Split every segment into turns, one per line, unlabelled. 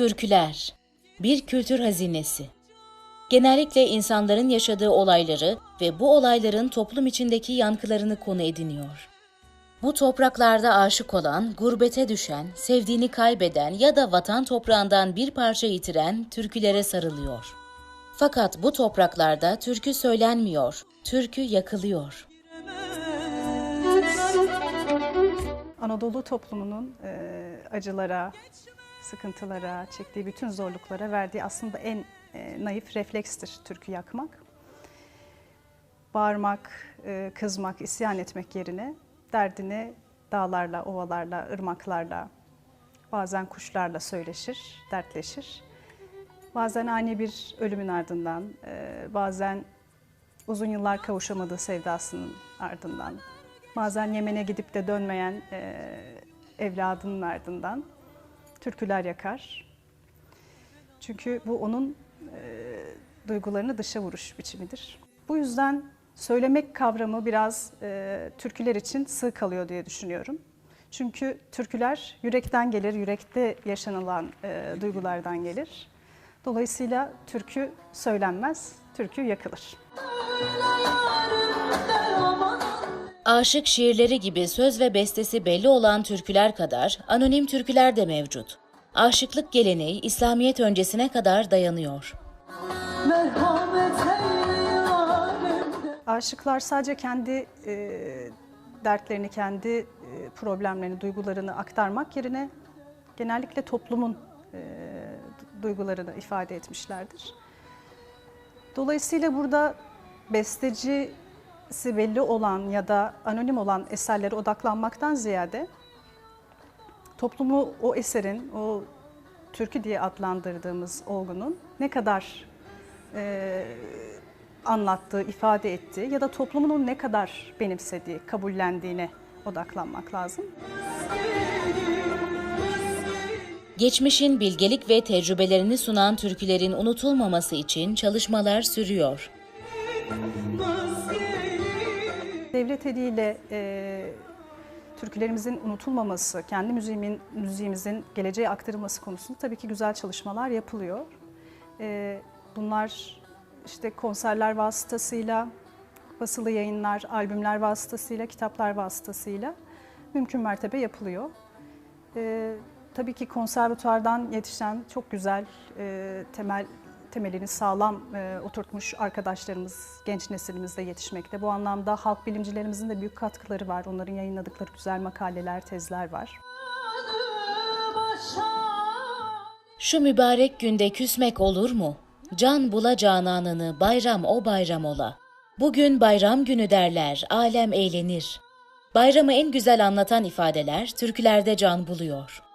Türküler bir kültür hazinesi. Genellikle insanların yaşadığı olayları ve bu olayların toplum içindeki yankılarını konu ediniyor. Bu topraklarda aşık olan, gurbete düşen, sevdiğini kaybeden ya da vatan toprağından bir parça yitiren türkülere sarılıyor. Fakat bu topraklarda türkü söylenmiyor, türkü yakılıyor.
Anadolu toplumunun e, acılara, sıkıntılara, çektiği bütün zorluklara verdiği aslında en e, naif reflekstir türkü yakmak. Bağırmak, e, kızmak, isyan etmek yerine derdini dağlarla, ovalarla, ırmaklarla, bazen kuşlarla söyleşir, dertleşir. Bazen ani bir ölümün ardından, e, bazen uzun yıllar kavuşamadığı sevdasının ardından, bazen Yemen'e gidip de dönmeyen e, evladının ardından türküler yakar. Çünkü bu onun e, duygularını dışa vuruş biçimidir. Bu yüzden söylemek kavramı biraz e, türküler için sığ kalıyor diye düşünüyorum. Çünkü türküler yürekten gelir, yürekte yaşanılan e, duygulardan gelir. Dolayısıyla türkü söylenmez, türkü yakılır.
Aşık şiirleri gibi söz ve bestesi belli olan türküler kadar anonim türküler de mevcut. Aşıklık geleneği İslamiyet öncesine kadar dayanıyor.
Aşıklar sadece kendi e, dertlerini, kendi e, problemlerini, duygularını aktarmak yerine genellikle toplumun e, duygularını ifade etmişlerdir. Dolayısıyla burada bestecisi belli olan ya da anonim olan eserlere odaklanmaktan ziyade toplumu o eserin, o türkü diye adlandırdığımız olgunun ne kadar e, anlattığı, ifade ettiği ya da toplumun onu ne kadar benimsediği, kabullendiğine odaklanmak lazım.
Geçmişin bilgelik ve tecrübelerini sunan türkülerin unutulmaması için çalışmalar sürüyor.
Devlet eliyle e, türkülerimizin unutulmaması, kendi müziğimin, müziğimizin geleceğe aktarılması konusunda tabii ki güzel çalışmalar yapılıyor. E, bunlar işte konserler vasıtasıyla, basılı yayınlar, albümler vasıtasıyla, kitaplar vasıtasıyla mümkün mertebe yapılıyor. E, tabii ki konservatuardan yetişen çok güzel e, temel temelini sağlam e, oturtmuş arkadaşlarımız, genç nesilimizde yetişmekte. Bu anlamda halk bilimcilerimizin de büyük katkıları var. Onların yayınladıkları güzel makaleler, tezler var.
Şu mübarek günde küsmek olur mu? Can bula cananını, bayram o bayram ola. Bugün bayram günü derler, alem eğlenir. Bayramı en güzel anlatan ifadeler türkülerde can buluyor.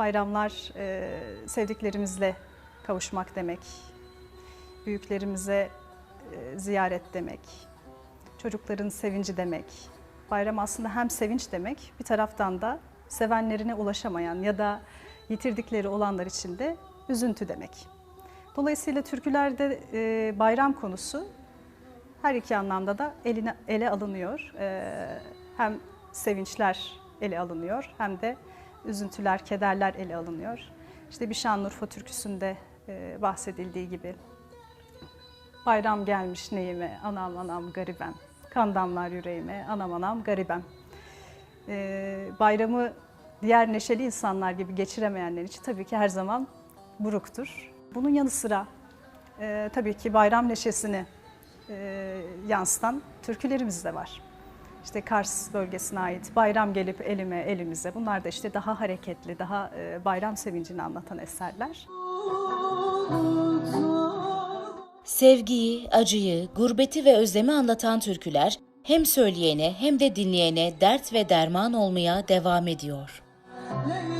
Bayramlar e, sevdiklerimizle kavuşmak demek. Büyüklerimize e, ziyaret demek. Çocukların sevinci demek. Bayram aslında hem sevinç demek, bir taraftan da sevenlerine ulaşamayan ya da yitirdikleri olanlar için de üzüntü demek. Dolayısıyla türkülerde e, bayram konusu her iki anlamda da eline, ele alınıyor. E, hem sevinçler ele alınıyor hem de üzüntüler, kederler ele alınıyor. İşte bir Şanlıurfa türküsünde e, bahsedildiği gibi bayram gelmiş neyime, anam anam garibem, kan damlar yüreğime, anam anam garibem. E, bayramı diğer neşeli insanlar gibi geçiremeyenler için tabii ki her zaman buruktur. Bunun yanı sıra e, tabii ki bayram neşesini yansıtan türkülerimiz de var. İşte Kars bölgesine ait bayram gelip elime elimize bunlar da işte daha hareketli, daha e, bayram sevincini anlatan eserler.
Sevgiyi, acıyı, gurbeti ve özlemi anlatan türküler hem söyleyene hem de dinleyene dert ve derman olmaya devam ediyor.
Leyla